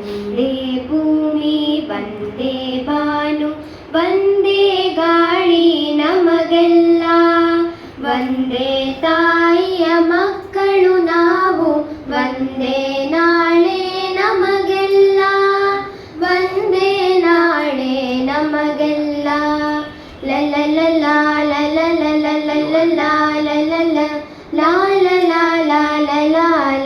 വന്ദേ ഭൂമി വന്ദേ ഭാനു വന്ദേ ಗಾಳಿ ನಮಗೆಲ್ಲ ಒಂದೇ ತಾಯಿಯ ಮಕ್ಕಳು ನಾವು ಒಂದೇ ನಾಳೆ ನಮಗೆಲ್ಲ ಒಂದೇ ನಾಳೆ ನಮಗೆಲ್ಲ ಲಲಲಲ ಲಲಲಲ ಲಲಲ ಲಲಲ ಲಾಲ ಲಾಲ ಲಾಲ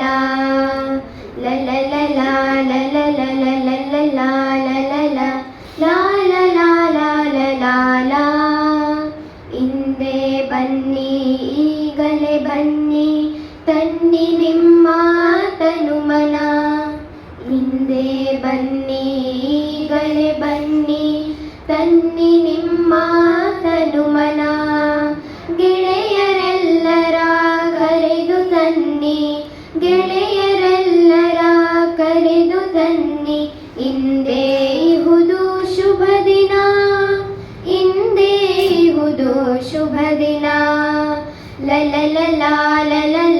ശുഭദിന. ലല ലല ലല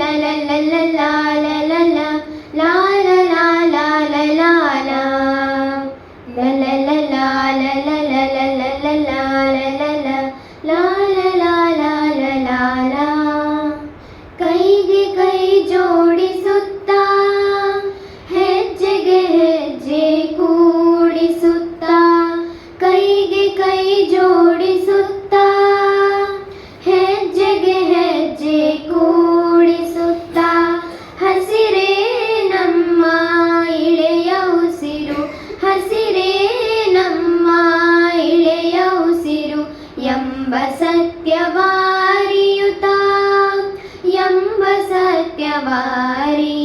ಎಂಬ ಸತ್ಯವಾರಿಯುತ ಎಂಬ ಸತ್ಯವಾರಿ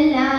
la